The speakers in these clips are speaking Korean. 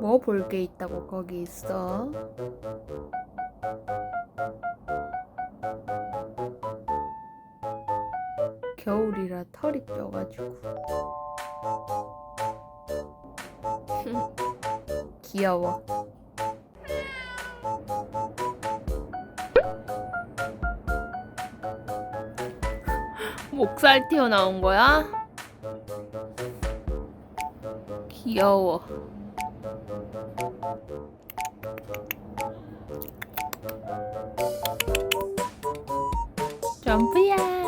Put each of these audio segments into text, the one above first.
뭐 볼 게 있다고 거기 있어? 겨울이라 털이 껴가지고 귀여워 목살 튀어나온 거야? 귀여워. 점프야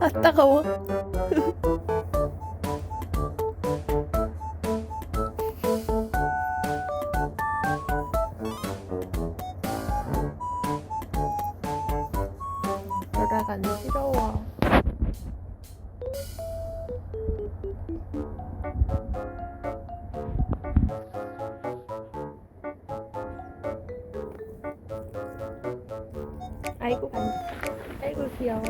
아 따가워. 돌아가 간지러워 아이고 간지 아이고 귀여워